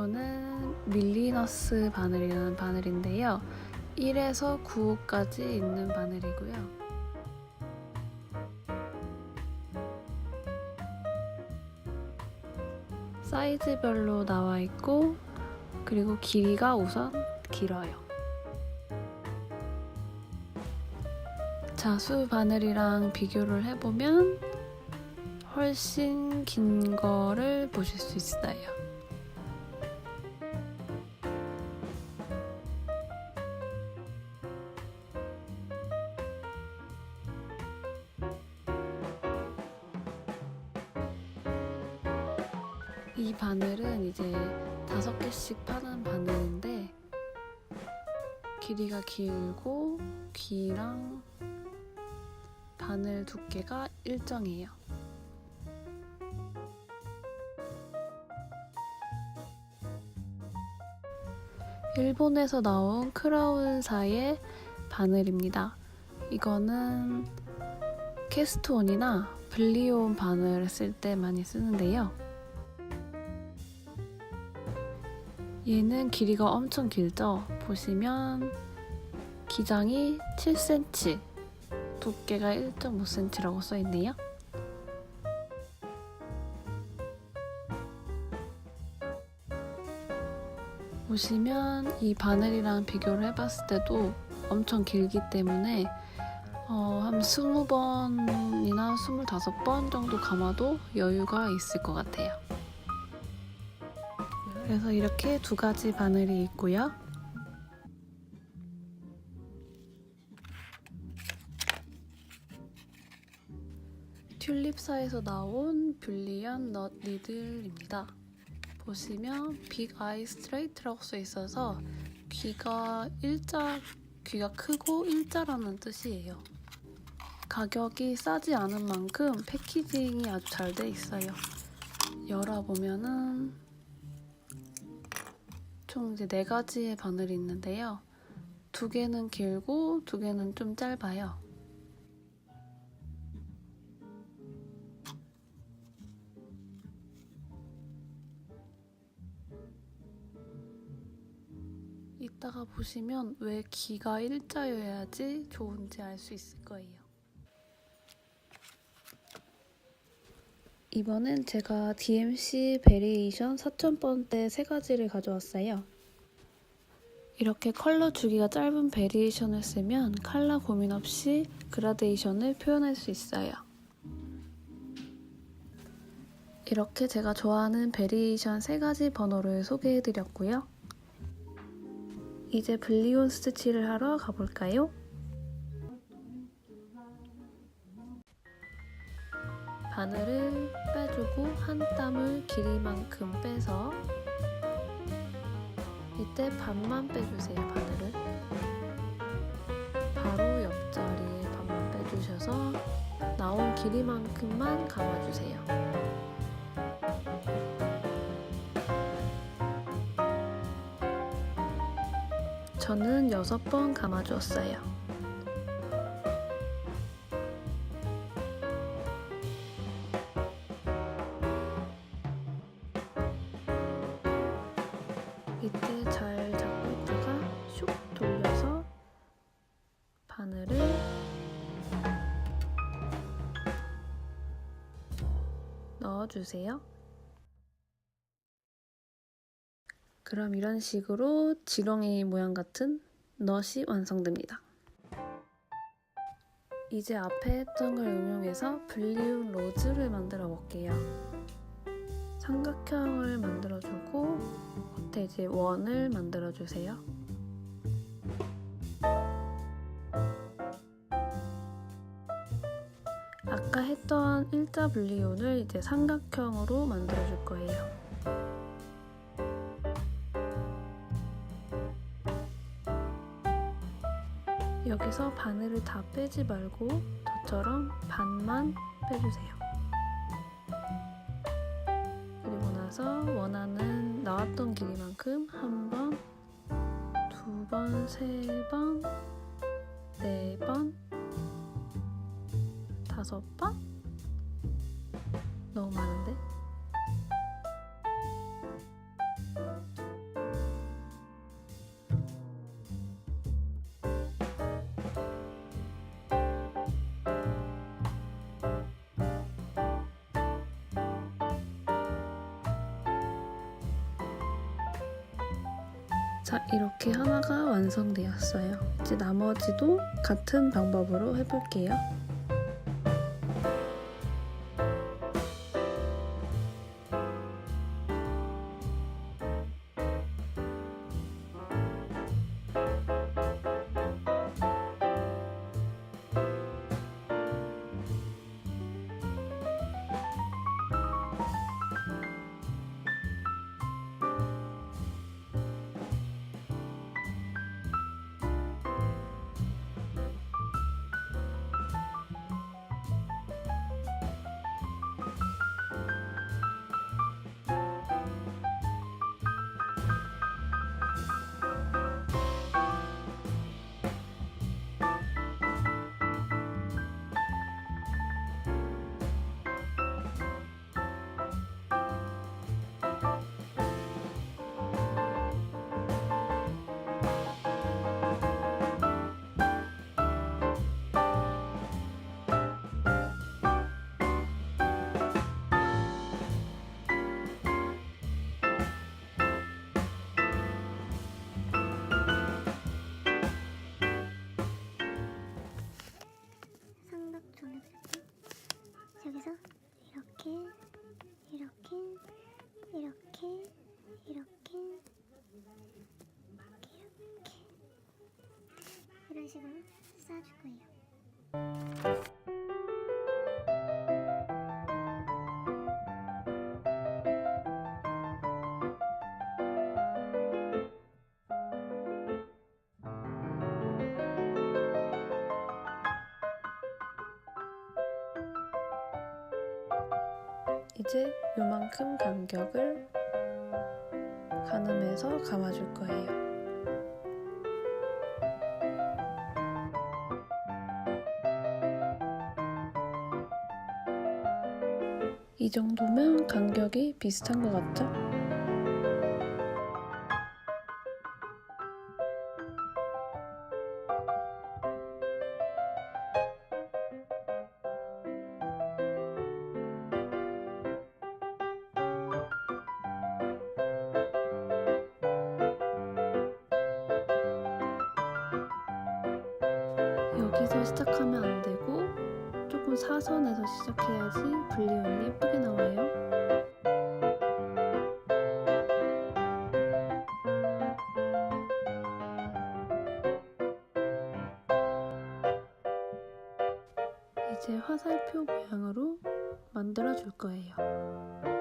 이거는 밀리너스 바늘이라는 바늘인데요. 1에서 9호까지 있는 바늘이고요. 사이즈별로 나와 있고 그리고 길이가 우선 길어요. 자수 바늘이랑 비교를 해보면 훨씬 긴 거를 보실 수 있어요. 이 바늘은 이제 다섯 개씩 파는 바늘인데 길이가 길고 귀랑 바늘 두께가 일정해요. 일본에서 나온 크라운사의 바늘입니다. 이거는 캐스트온이나 블리온 바늘 쓸때 많이 쓰는데요. 얘는 길이가 엄청 길죠? 보시면 기장이 7cm, 두께가 1.5cm라고 써있네요. 보시면 이 바늘이랑 비교를 해봤을 때도 엄청 길기 때문에 어, 한 20번이나 25번 정도 감아도 여유가 있을 것 같아요. 그래서 이렇게 두 가지 바늘이 있고요. 튤립사에서 나온 뷰리언 넛 니들입니다. 보시면 빅 아이 스트레이트라고 써 있어서 귀가 일자 귀가 크고 일자라는 뜻이에요. 가격이 싸지 않은 만큼 패키징이 아주 잘 돼 있어요. 열어보면은 총 이제 네 가지의 바늘이 있는데요. 두 개는 길고 두 개는 좀 짧아요. 이따가 보시면 왜 귀가 일자여야지 좋은지 알 수 있을 거예요. 이번엔 제가 DMC 베리에이션 4000번대 세 가지를 가져왔어요. 이렇게 컬러 주기가 짧은 베리에이션을 쓰면 컬러 고민 없이 그라데이션을 표현할 수 있어요. 이렇게 제가 좋아하는 베리에이션 세 가지 번호를 소개해드렸고요. 이제 블리온 스티치를 하러 가볼까요? 바늘을 빼주고 한 땀을 길이만큼 빼서 이때 반만 빼주세요 바늘을. 바로 옆자리에 반만 빼주셔서 나온 길이만큼만 감아주세요. 저는 6번 감아주었어요 넣어주세요. 그럼 이런 식으로 지렁이 모양 같은 넛이 완성됩니다. 이제 앞에 했던 걸 응용해서 블리움 로즈를 만들어 볼게요. 삼각형을 만들어주고 겉에 이제 원을 만들어주세요. 아까 했던 일자 블리온을 이제 삼각형으로 만들어 줄 거예요. 여기서 바늘을 다 빼지 말고 저처럼 반만 빼주세요. 그리고 나서 원하는 나왔던 길이만큼 한 번, 두 번, 세 번, 다섯 번? 너무 많은데? 자 이렇게 하나가 완성되었어요 이제 나머지도 같은 방법으로 해볼게요 이제 요만큼 간격을 가늠해서 감아줄 거예요. 이 정도면 간격이 비슷한 것 같죠? 여기서 시작하면 안 되고 조금 사선에서 시작해야지 분리율이 예쁘게 나와요. 이제 화살표 모양으로 만들어 줄 거예요.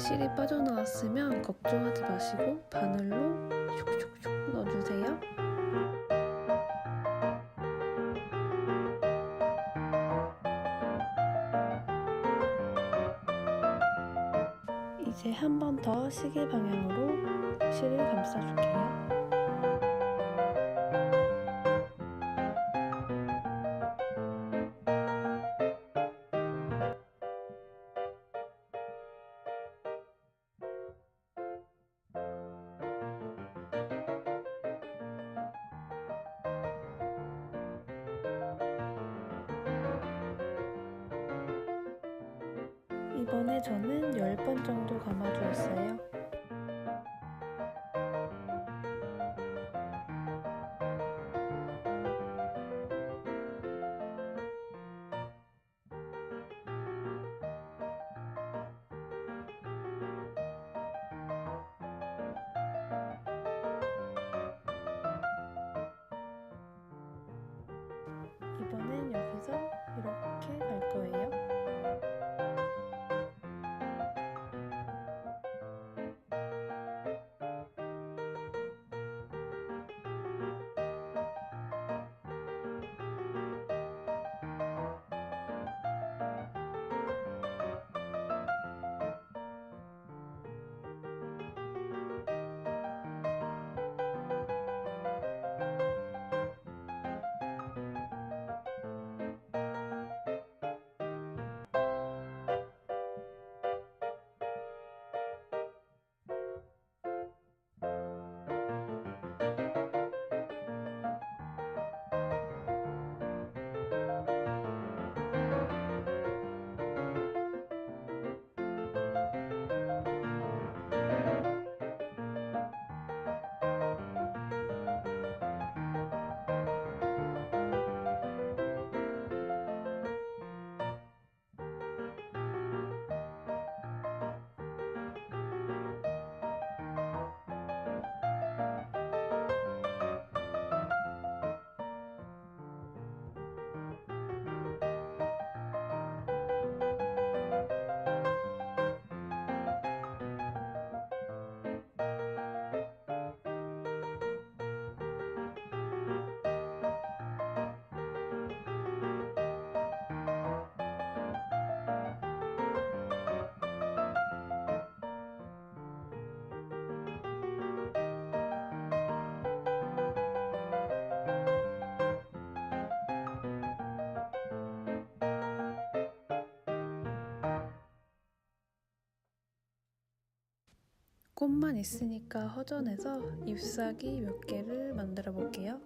실이 빠져나왔으면 걱정하지 마시고 바늘로 슉슉슉 넣어주세요. 이제 한 번 더 시계 방향으로 실을 감싸줄게요. 이번에 저는 10번 정도 감아주었어요. 이번엔 여기서 꽃만 있으니까 허전해서 잎사귀 몇 개를 만들어 볼게요.